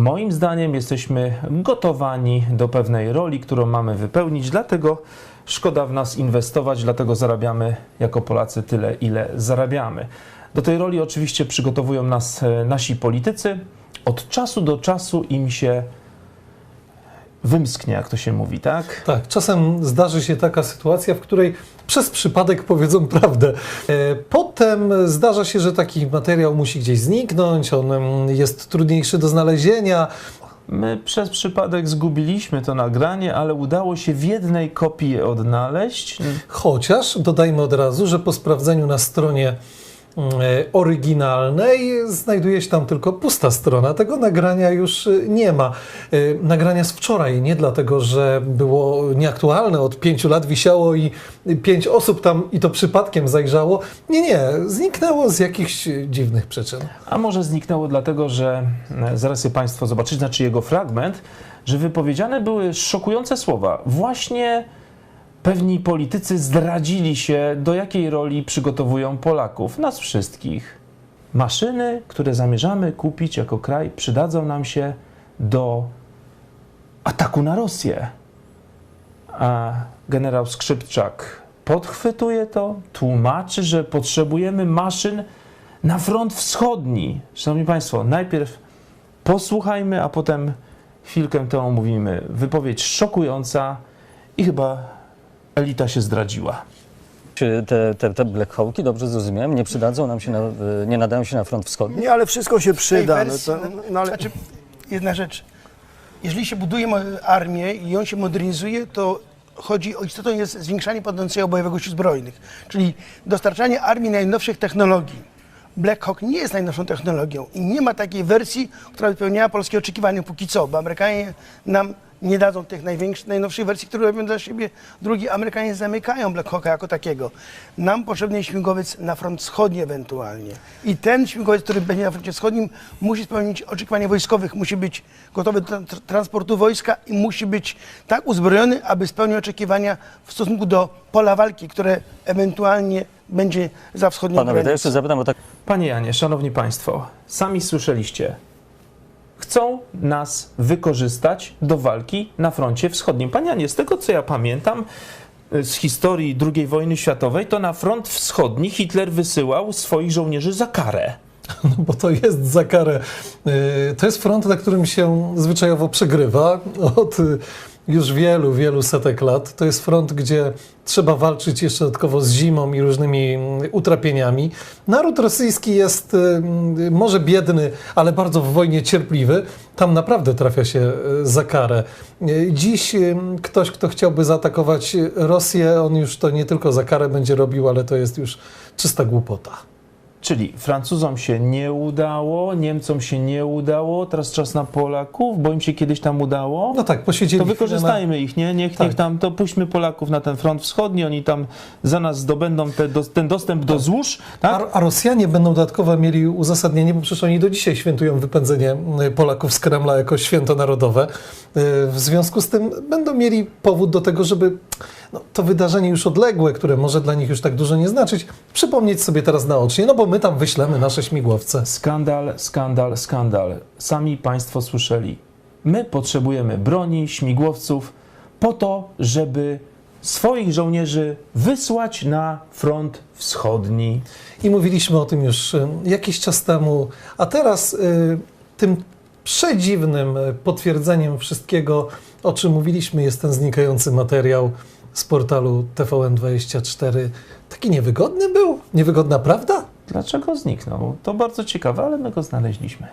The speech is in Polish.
moim zdaniem jesteśmy gotowani do pewnej roli, którą mamy wypełnić, dlatego szkoda w nas inwestować, dlatego zarabiamy jako Polacy tyle, ile zarabiamy. Do tej roli oczywiście przygotowują nas e, nasi politycy. Od czasu do czasu im się wymsknie, jak to się mówi, tak? Tak, czasem zdarzy się taka sytuacja, w której przez przypadek powiedzą prawdę. E, Potem zdarza się, że taki materiał musi gdzieś zniknąć, on em, jest trudniejszy do znalezienia. My przez przypadek zgubiliśmy to nagranie, ale udało się w jednej kopii je odnaleźć. Chociaż dodajmy od razu, że po sprawdzeniu na stronie mm, oryginalnej znajduje się tam tylko pusta strona. Tego nagrania już e, nie ma. E, Nagrania z wczoraj, nie dlatego, że było nieaktualne, od pięciu lat wisiało i pięć osób tam i to przypadkiem zajrzało. Nie, nie, zniknęło z jakichś e, dziwnych przyczyn. A może zniknęło dlatego, że e, zaraz je Państwo zobaczycie, znaczy jego fragment, że wypowiedziane były szokujące słowa. Właśnie pewni politycy zdradzili się, do jakiej roli przygotowują Polaków, nas wszystkich. Maszyny, które zamierzamy kupić jako kraj, przydadzą nam się do ataku na Rosję. A generał Skrzypczak podchwytuje to, tłumaczy, że potrzebujemy maszyn na front wschodni. Szanowni Państwo, najpierw posłuchajmy, a potem chwilkę tę omówimy. Wypowiedź szokująca i chyba elita się zdradziła. Czy te, te, te Black Hawki, dobrze zrozumiałem, nie przydadzą nam się, na, nie nadają się na front wschodni? Nie, ale wszystko się przyda. No wersji, to, no ale Znaczy, jedna rzecz. Jeżeli się buduje armię i ją się modernizuje, to chodzi o istotą jest zwiększanie potencjału bojowego sił zbrojnych, czyli dostarczanie armii najnowszych technologii. Black Hawk nie jest najnowszą technologią i nie ma takiej wersji, która wypełniała polskie oczekiwania póki co, bo Amerykanie nam nie dadzą tych największych, najnowszych wersji, które robią dla siebie. Drugi, Amerykanie zamykają Black Hawka jako takiego. Nam potrzebny jest śmigłowiec na front wschodni ewentualnie. I ten śmigłowiec, który będzie na froncie wschodnim, musi spełnić oczekiwania wojskowych, musi być gotowy do tra- transportu wojska i musi być tak uzbrojony, aby spełnił oczekiwania w stosunku do pola walki, które ewentualnie będzie za wschodnią Panowie, granicą. jeszcze zapytam o tak. Panie Janie, Szanowni Państwo, sami słyszeliście. Chcą nas wykorzystać do walki na froncie wschodnim. Panie Janie, z tego co ja pamiętam y, z historii II wojny światowej, to na front wschodni Hitler wysyłał swoich żołnierzy za karę. No bo to jest za karę. Y, To jest front, na którym się zwyczajowo przegrywa od już wielu, wielu setek lat. To jest front, gdzie trzeba walczyć jeszcze dodatkowo z zimą i różnymi mm, utrapieniami. Naród rosyjski jest y, y, może biedny, ale bardzo w wojnie cierpliwy. Tam naprawdę trafia się y, za karę. Dziś ktoś, kto chciałby zaatakować Rosję, on już to nie tylko za karę będzie robił, ale to jest już czysta głupota. Czyli Francuzom się nie udało, Niemcom się nie udało, teraz czas na Polaków, bo im się kiedyś tam udało. No tak, posiedzieli To chwilę na- wykorzystajmy ich, nie? Niech, Tak. niech tam, to puśćmy Polaków na ten front wschodni, oni tam za nas zdobędą te, do, ten dostęp do złóż, tak? A, a Rosjanie będą dodatkowo mieli uzasadnienie, bo przecież oni do dzisiaj świętują wypędzenie y, Polaków z Kremla jako święto narodowe. Y, W związku z tym będą mieli powód do tego, żeby no, to wydarzenie już odległe, które może dla nich już tak dużo nie znaczyć, przypomnieć sobie teraz naocznie, no bo my tam wyślemy nasze śmigłowce. Skandal, skandal, skandal. Sami Państwo słyszeli. My potrzebujemy broni, śmigłowców po to, żeby swoich żołnierzy wysłać na front wschodni. I mówiliśmy o tym już jakiś czas temu, a teraz y, tym przedziwnym y, potwierdzeniem wszystkiego, o czym mówiliśmy, jest ten znikający materiał z portalu TVN24. Taki niewygodny był? Niewygodna prawda? Dlaczego zniknął? To bardzo ciekawe, ale my go znaleźliśmy.